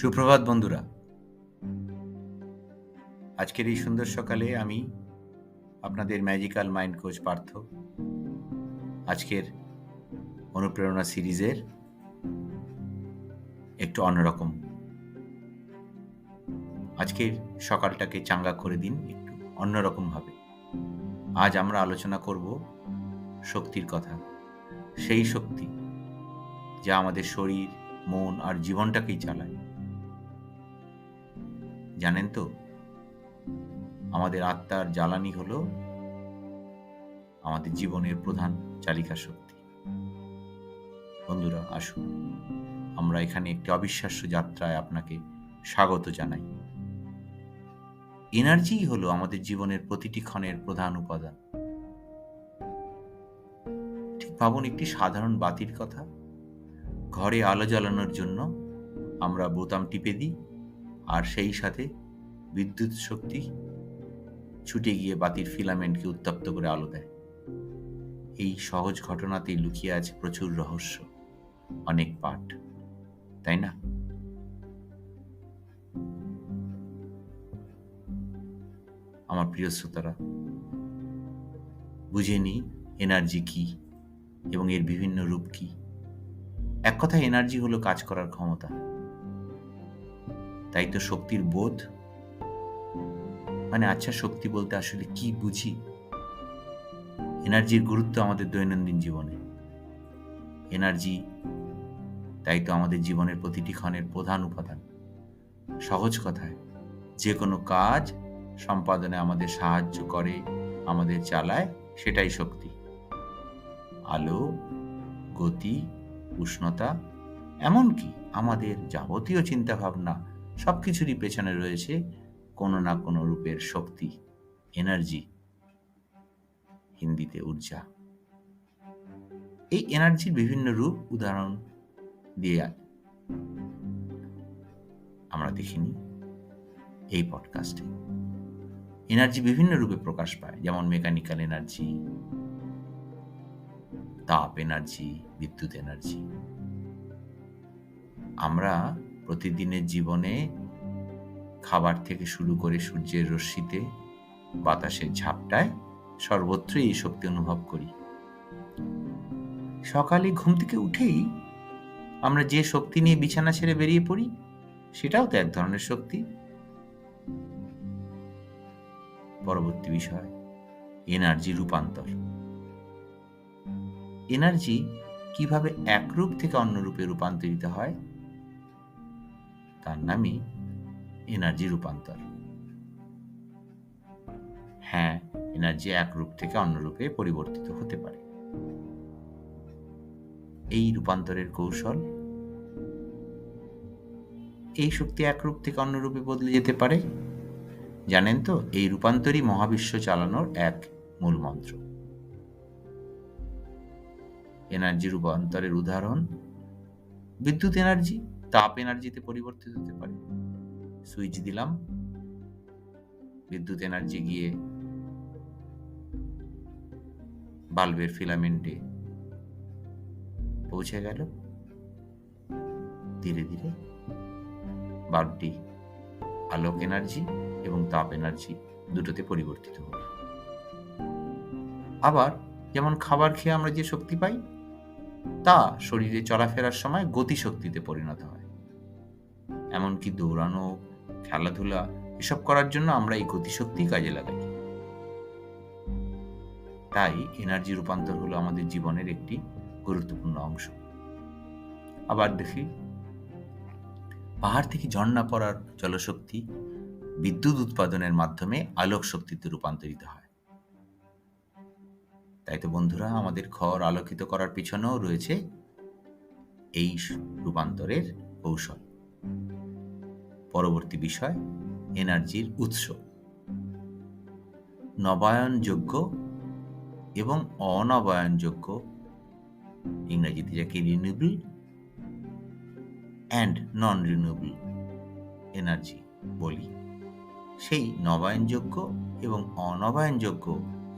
সুপ্রভাত বন্ধুরা। আজকের এই সুন্দর সকালে আমি আপনাদের ম্যাজিক্যাল মাইন্ড কোচ পার্থ। আজকের অনুপ্রেরণা সিরিজের একটু অন্যরকম। আজকের সকালটাকে চাঙ্গা করে দিন, একটু অন্যরকমভাবে আজ আমরা আলোচনা করব শক্তির কথা। সেই শক্তি যা আমাদের শরীর, মন আর জীবনটাকেই চালায়। জানেন তো? আমাদের আত্মার জ্বালানি হলো আমাদের জীবনের প্রধান চালিকা শক্তি। বন্ধুরা, আসুন, আমরা এখানে একটি অবিশ্বাস্য যাত্রায় আপনাকে স্বাগত জানাই। এনার্জি হলো আমাদের জীবনের প্রতিটি ক্ষণের প্রধান উপাদান। ঠিক ভাবুন একটি সাধারণ বাতির কথা। ঘরে আলো জ্বালানোর জন্য আমরা বোতাম টিপে দিই। আর সেই সাথে বিদ্যুৎ শক্তি ছুটে গিয়ে বাতির ফিলামেন্টকে উত্তপ্ত করে আলো দেয়। এই সহজ ঘটনাতেই লুকিয়ে আছে প্রচুর রহস্য, অনেক পাঠ, তাই না? আমার প্রিয় শ্রোতারা, বুঝে নিই এনার্জি কি এবং এর বিভিন্ন রূপ কি। এক কথায় এনার্জি হলো কাজ করার ক্ষমতা। তাই তো শক্তির বোধ। মানে আচ্ছা শক্তি বলতে আসলে কি বুঝি? এনার্জির গুরুত্ব আমাদের দৈনন্দিন জীবনে। এনার্জি তাই তো আমাদের জীবনের প্রতিটি ক্ষণের প্রধান উপাদান। সহজ কথায় যে কোনো কাজ সম্পাদনে আমাদের সাহায্য করে, আমাদের চালায়, সেটাই শক্তি। আলো, গতি, উষ্ণতা, এমনকি আমাদের যাবতীয় চিন্তাভাবনা সব কিছুরই পেছনে রয়েছে কোনো না কোনো রূপের শক্তি এনার্জি হিন্দিতে ঊর্জা এই এনার্জির বিভিন্ন রূপ উদাহরণ দিয়ে আমরা দেখিনি এই পডকাস্টে এনার্জি বিভিন্ন রূপে প্রকাশ পায়, যেমন মেকানিক্যাল এনার্জি তাপ এনার্জি বিদ্যুৎ এনার্জি আমরা প্রতিদিনের জীবনে খাবার থেকে শুরু করে সূর্যের রশ্মিতে বাতাসের ঝাপটায় সর্বত্রই এই শক্তি অনুভব করি। সকালে ঘুম থেকে উঠেই আমরা যে শক্তি নিয়ে বিছানা ছেড়ে বেরিয়ে পড়ি, সেটাও তো এক ধরনের শক্তি। পরবর্তী বিষয়, এনার্জি রূপান্তর। এনার্জি কীভাবে এক রূপ থেকে অন্য রূপে রূপান্তরিত হয়? তার নামই এনার্জি রূপান্তর। হ্যাঁ এনার্জি এক রূপ থেকে অন্য রূপে পরিবর্তিত হতে পারে। এই রূপান্তরের কৌশল? এই শক্তি এক রূপ থেকে অন্য রূপে বদলে যেতে পারে? জানেন তো, এই রূপান্তরই মহাবিশ্ব চালানোর এক মূল মন্ত্র। এনার্জি রূপান্তরের উদাহরণ, বিদ্যুৎ এনার্জি। তাপ এনার্জিতে পরিবর্তিত হতে পারে। সুইচ দিলাম। বিদ্যুৎ এনার্জি গিয়ে বাল্বের ফিলামেন্টে পৌঁছে গেল। ধীরে ধীরে বাল্বটি আলোক এনার্জি এবং তাপ এনার্জি দুটোতে পরিবর্তিত হল। আবার যেমন খাবার খেয়ে আমরা যে শক্তি পাই তা শরীরে চলাফেরার সময় গতিশক্তিতে পরিণত হয়। এমনকি দৌড়ানো, খেলাধুলা, এসব করার জন্য আমরা এই গতিশক্তি কাজে লাগাই। তাই এনার্জি রূপান্তর হলো আমাদের জীবনের একটি গুরুত্বপূর্ণ অংশ। আবার দেখি, পাহাড় থেকে ঝর্ণা পড়ার জলশক্তি বিদ্যুৎ উৎপাদনের মাধ্যমে আলোক শক্তিতে রূপান্তরিত হয়। তাই তো বন্ধুরা, আমাদের ঘর আলোকিত করার পিছনেও রয়েছে এই রূপান্তরের কৌশল। পরবর্তী বিষয়, এনার্জির উৎস। নবায়নযোগ্য এবং অনবায়নযোগ্য, ইংরেজিতে যাকে renewable and non renewable energy বলি, সেই নবায়নযোগ্য এবং অনবায়নযোগ্য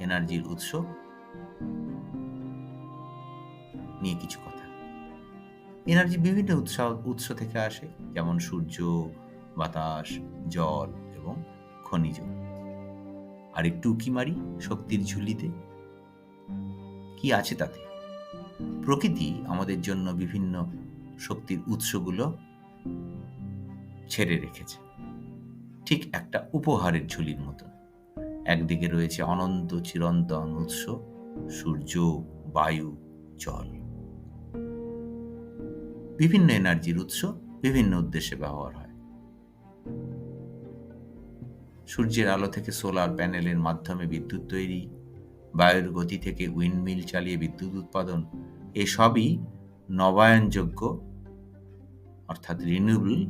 এনার্জির উৎস নিয়ে কিছু কথা। এনার্জি বিভিন্ন উৎস উৎস থেকে আসে, যেমন সূর্য, বাতাস, জল এবং খনিজ। আর একটু উকি মারি শক্তির ঝুলিতে? কি আছে তাতে? প্রকৃতি আমাদের জন্য বিভিন্ন শক্তির উৎসগুলো ছেড়ে রেখেছে। ঠিক একটা উপহারের ঝুলির মতো। একদিকে রয়েছে অনন্ত চিরন্তন উৎস, সূর্য, বায়ু, জল। বিভিন্ন এনার্জির উৎস বিভিন্ন উদ্দেশ্যে ব্যবহার হয়। সূর্যের আলো থেকে সোলার প্যানেলের মাধ্যমে বিদ্যুৎ তৈরি, বায়ুর গতি থেকে উইন্ডমিল চালিয়ে বিদ্যুৎ উৎপাদন এসবই নবায়নযোগ্য, অর্থাৎ রিনিউবল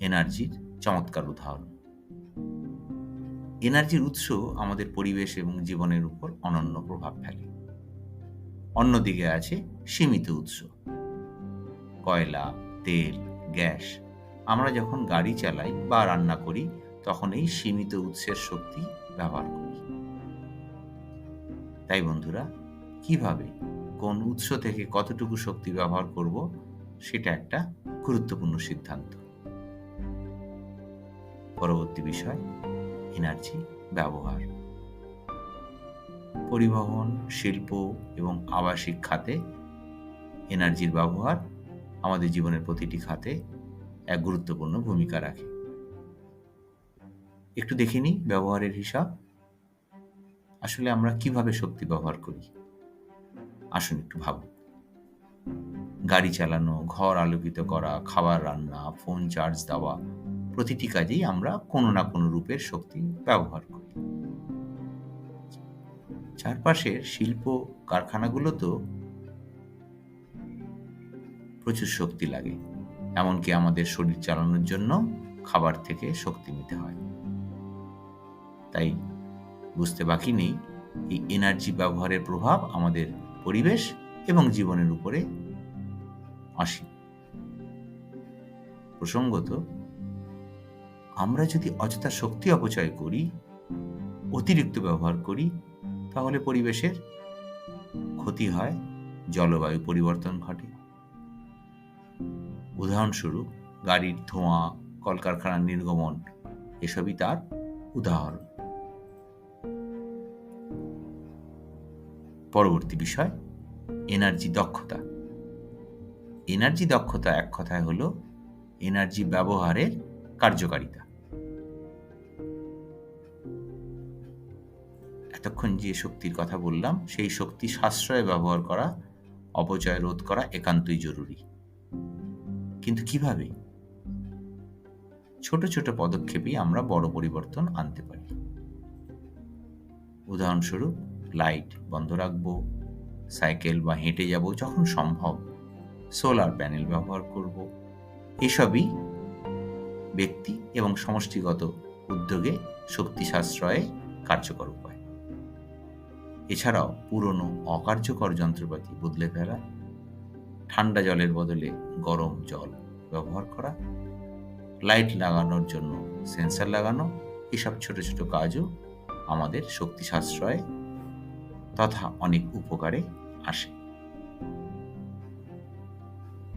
এনার্জির চমৎকার উদাহরণ। এনার্জির উৎস আমাদের পরিবেশ এবং জীবনের উপর অনন্য প্রভাব ফেলে। অন্যদিকে আছে সীমিত উৎস। কয়লা, তেল, গ্যাস। আমরা যখন গাড়ি চালাই বা রান্না করি, তখন এই সীমিত উৎসের শক্তি ব্যবহার করি। তাই বন্ধুরা, কীভাবে, কোন উৎস থেকে কতটুকু শক্তি ব্যবহার করব, সেটা একটা গুরুত্বপূর্ণ সিদ্ধান্ত। পরবর্তী বিষয় এনার্জি ব্যবহার। পরিবহন, শিল্প এবং আবাসিক খাতে এনার্জির ব্যবহার আমাদের জীবনের প্রতিটি খাতে এক গুরুত্বপূর্ণ ভূমিকা রাখে। একটু দেখে নিই ব্যবহারের হিসাব। আসলে আমরা কীভাবে শক্তি ব্যবহার করি? আসুন একটু ভাবুন। গাড়ি চালানো, ঘর আলোকিত করা, খাবার রান্না, ফোন চার্জ দেওয়া, প্রতিটি কাজেই আমরা কোনো না কোনো রূপের শক্তি ব্যবহার করি। চারপাশের শিল্প কারখানাগুলো তো প্রচুর শক্তি লাগে। এমনকি আমাদের শরীর চালানোর জন্য খাবার থেকে শক্তি নিতে হয়। তাই বুঝতে বাকি নেই, এই এনার্জি ব্যবহারের প্রভাব আমাদের পরিবেশ এবং জীবনের উপরে অসীম প্রসঙ্গত, আমরা যদি অযথা শক্তি অপচয় করি, অতিরিক্ত ব্যবহার করি, তাহলে পরিবেশের ক্ষতি হয়, জলবায়ু পরিবর্তন ঘটে। উদাহরণস্বরূপ গাড়ির ধোঁয়া, কলকারখানার নির্গমন, এসবই তার উদাহরণ। পরবর্তী বিষয়, এনার্জি দক্ষতা। এনার্জি দক্ষতা এক কথায় হলো এনার্জি ব্যবহারের কার্যকারিতা। এতক্ষণ যে শক্তির কথা বললাম, সেই শক্তি সাশ্রয়ে ব্যবহার করা, অপচয় রোধ করা একান্তই জরুরি। কিন্তু কীভাবে? ছোট ছোট পদক্ষেপেই আমরা বড় পরিবর্তন আনতে পারি। উদাহরণস্বরূপ, লাইট বন্ধ রাখব, সাইকেল বা হেঁটে যাব যখন সম্ভব, সোলার প্যানেল ব্যবহার করব। এসবই ব্যক্তি এবং সমষ্টিগত উদ্যোগে শক্তি সাশ্রয়ে কার্যকর উপায়। এছাড়াও পুরনো অকার্যকর যন্ত্রপাতি বদলে ফেলা ঠান্ডা জলের বদলে গরম জল ব্যবহার করা, লাইট লাগানোর জন্য সেন্সার লাগানো, এসব ছোট ছোট কাজও আমাদের শক্তি সাশ্রয় তথা অনেক উপকারে আসে।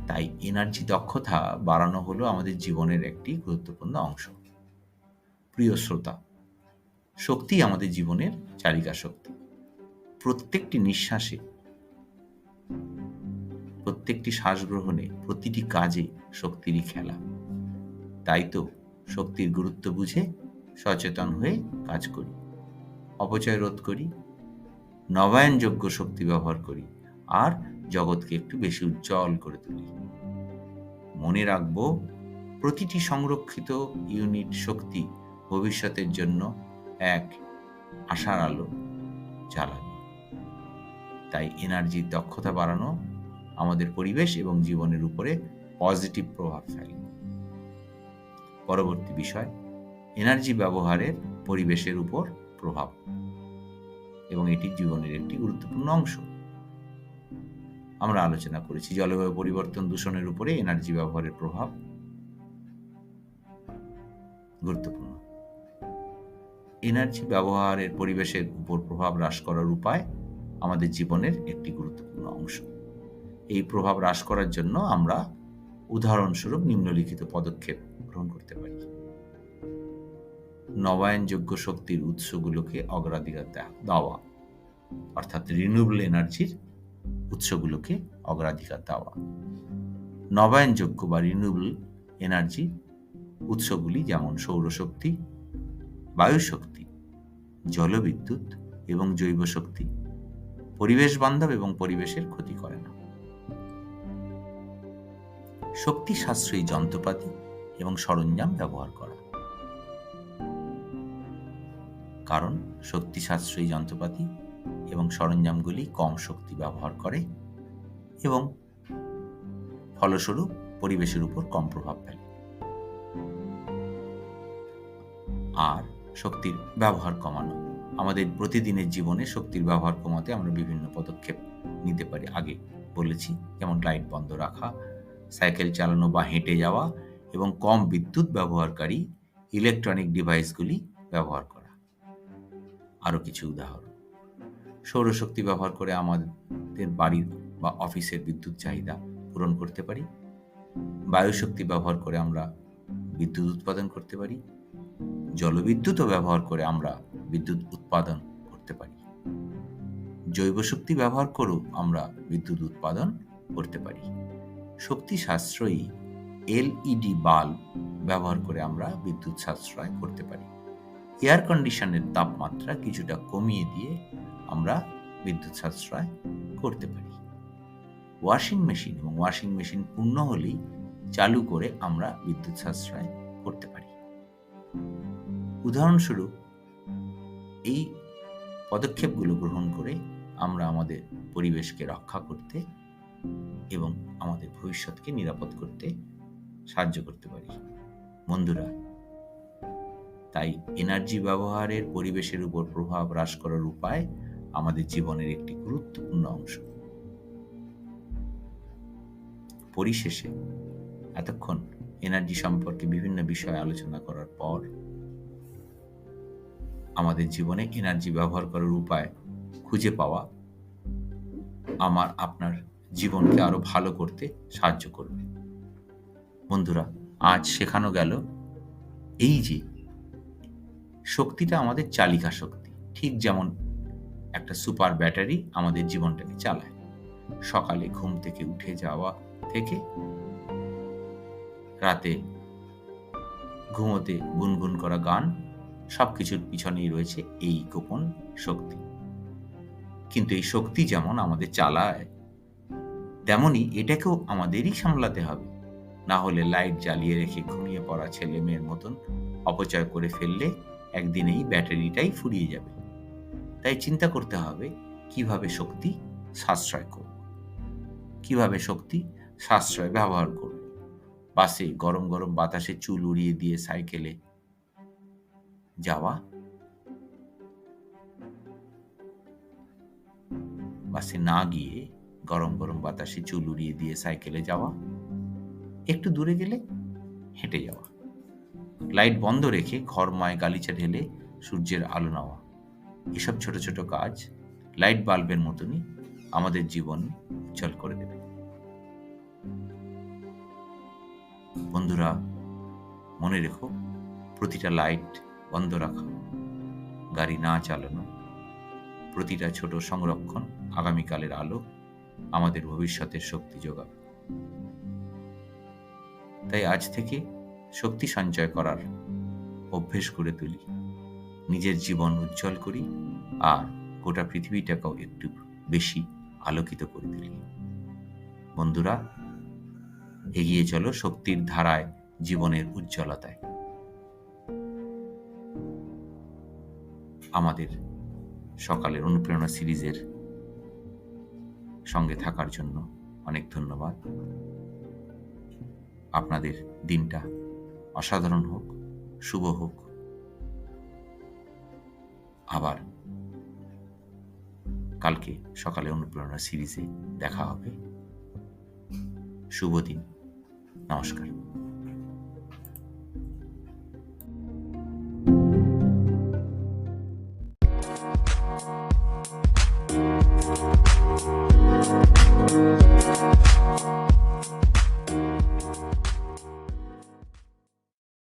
তাই এনার্জি দক্ষতা বাড়ানো হলো আমাদের জীবনের একটি গুরুত্বপূর্ণ অংশ। প্রিয় শ্রোতা, শক্তি আমাদের জীবনের চালিকা শক্তি প্রত্যেকটি নিঃশ্বাসে প্রত্যেকটি শ্বাস গ্রহণে প্রতিটি কাজে শক্তিরই খেলা। তাই তো শক্তির গুরুত্ব বুঝে সচেতন হয়ে কাজ করি, অপচয় রোধ করি, নবায়নযোগ্য শক্তি ব্যবহার করি, আর জগৎকে একটু বেশি উজ্জ্বল করে তুলি। মনে রাখব, প্রতিটি সংরক্ষিত ইউনিট শক্তি ভবিষ্যতের জন্য এক আশার আলো জ্বালাবে তাই এনার্জির দক্ষতা বাড়ানো আমাদের পরিবেশ এবং জীবনের উপরে পজিটিভ প্রভাব ফেলে। পরবর্তী বিষয় এনার্জি ব্যবহারের পরিবেশের উপর প্রভাব এবং এটি জীবনের একটি গুরুত্বপূর্ণ অংশ। আমরা আলোচনা করেছি জলবায়ু পরিবর্তন দূষণের উপরে এনার্জি ব্যবহারের প্রভাব। গুরুত্বপূর্ণ। এনার্জি ব্যবহারের পরিবেশের উপর প্রভাব হ্রাস করার উপায় আমাদের জীবনের একটি গুরুত্বপূর্ণ অংশ। এই প্রভাব হ্রাস করার জন্য আমরা উদাহরণস্বরূপ নিম্নলিখিত পদক্ষেপ গ্রহণ করতে পারি। নবায়নযোগ্য শক্তির উৎসগুলোকে অগ্রাধিকার দেওয়া, অর্থাৎ রিনিউবল এনার্জির উৎসগুলোকে অগ্রাধিকার দেওয়া। নবায়নযোগ্য বা রিনিউবল এনার্জি উৎসগুলি যেমন সৌরশক্তি, বায়ুশক্তি, জলবিদ্যুৎ এবং জৈব শক্তি পরিবেশ বান্ধব এবং পরিবেশের ক্ষতি করে না। শক্তি সাশ্রয়ী যন্ত্রপাতি এবং সরঞ্জাম ব্যবহার করা। কারণ শক্তি সাশ্রয়ী যন্ত্রপাতি এবং সরঞ্জামগুলি কম শক্তি ব্যবহার করে এবং ফলস্বরূপ পরিবেশের উপর কম প্রভাব ফেলে। আর শক্তির ব্যবহার কমানো। আমাদের প্রতিদিনের জীবনে শক্তির ব্যবহার কমাতে আমরা বিভিন্ন পদক্ষেপ নিতে পারি। আগে বলেছি, যেমন লাইট বন্ধ রাখা সাইকেল চালানো বা হেঁটে যাওয়া এবং কম বিদ্যুৎ ব্যবহারকারী ইলেকট্রনিক ডিভাইসগুলি ব্যবহার করা। আরও কিছু উদাহরণ। সৌরশক্তি ব্যবহার করে আমাদের বাড়ির বা অফিসের বিদ্যুৎ চাহিদা পূরণ করতে পারি। বায়ুশক্তি ব্যবহার করে আমরা বিদ্যুৎ উৎপাদন করতে পারি। জলবিদ্যুৎও ব্যবহার করে আমরা বিদ্যুৎ উৎপাদন করতে পারি। জৈব শক্তি ব্যবহার করেও আমরা বিদ্যুৎ উৎপাদন করতে পারি। শক্তি সাশ্রয়ী এলইডি বাল্ব ব্যবহার করে আমরা বিদ্যুৎ সাশ্রয় করতে পারি। এয়ার কন্ডিশনের তাপমাত্রা কিছুটা কমিয়ে দিয়ে আমরা বিদ্যুৎ সাশ্রয় করতে পারি। ওয়াশিং মেশিন এবং ওয়াশিং মেশিন পূর্ণ হলেই চালু করে আমরা বিদ্যুৎ সাশ্রয় করতে পারি। উদাহরণস্বরূপ, এই পদক্ষেপগুলো গ্রহণ করে আমরা আমাদের পরিবেশকে রক্ষা করতে এবং আমাদের ভবিষ্যৎকে নিরাপদ করতে সাহায্য করতে পারি। বন্ধুরা, তাই এনার্জি ব্যবহারের পরিবেশের উপর প্রভাব হ্রাস করার উপায় আমাদের জীবনের একটি গুরুত্বপূর্ণ অংশ। পরিশেষে, এতক্ষণ এনার্জি সম্পর্কে বিভিন্ন বিষয় আলোচনা করার পর আমাদের জীবনে এনার্জি ব্যবহার করার উপায় খুঁজে পাওয়া আমার, আপনার জীবনকে আরও ভালো করতে সাহায্য করবে। বন্ধুরা, আজ শেখানো গেল এই যে শক্তিটা আমাদের চালিকা শক্তি। ঠিক যেমন একটা সুপার ব্যাটারি আমাদের জীবনটাকে চালায়। সকালে ঘুম থেকে উঠে যাওয়া থেকে রাতে ঘুমোতে গুনগুন করা গান সব কিছুর পিছনেই রয়েছে এই গোপন শক্তি। কিন্তু এই শক্তি যেমন আমাদের চালায় তেমনি এটাকেও আমাদেরই সামলাতে হবে। না হলে লাইট জ্বালিয়ে রেখে ঘুমিয়ে পড়া ছেলে মেয়ের মতন অপচয় করে ফেললে একদিন এই ব্যাটারিটাই ফুরিয়ে যাবে। তাই চিন্তা করতে হবে, কীভাবে শক্তি সাশ্রয় করব? কীভাবে শক্তি সাশ্রয় ব্যবহার করব? বাসে গরম গরম বাতাসে চুল উড়িয়ে দিয়ে সাইকেলে যাওয়া? বাসে না গিয়ে গরম গরম বাতাসে চুল উড়িয়ে দিয়ে সাইকেলে যাওয়া। একটু দূরে গেলে হেঁটে যাওয়া। লাইট বন্ধ রেখে ঘরময় গালিচা ঢেলে সূর্যের আলো নেওয়া। এসব ছোট ছোট কাজ লাইট বাল্বের মতনই আমাদের জীবন উজ্জ্বল করে দেবে। বন্ধুরা, মনে রেখো, প্রতিটা লাইট বন্ধ রাখা, গাড়ি না চালানো, প্রতিটা ছোট সংরক্ষণ আগামীকালের আলো আমাদের ভবিষ্যতের শক্তি যোগাবে। তাই আজ থেকে শক্তি সঞ্চয় করার অভ্যেস করে তুলি। নিজের জীবন উজ্জ্বল করি আর গোটা পৃথিবীটাকেও একটু বেশি আলোকিত করে তুলি। বন্ধুরা, এগিয়ে চলো শক্তির ধারায় জীবনের উজ্জ্বলতায়। আমাদের সকালের অনুপ্রেরণা সিরিজের সঙ্গে থাকার জন্য অনেক ধন্যবাদ। আপনাদের দিনটা অসাধারণ হোক, শুভ হোক। আবার কালকে সকালে অনুপ্রেরণা সিরিজে দেখা হবে। শুভ দিন। নমস্কার।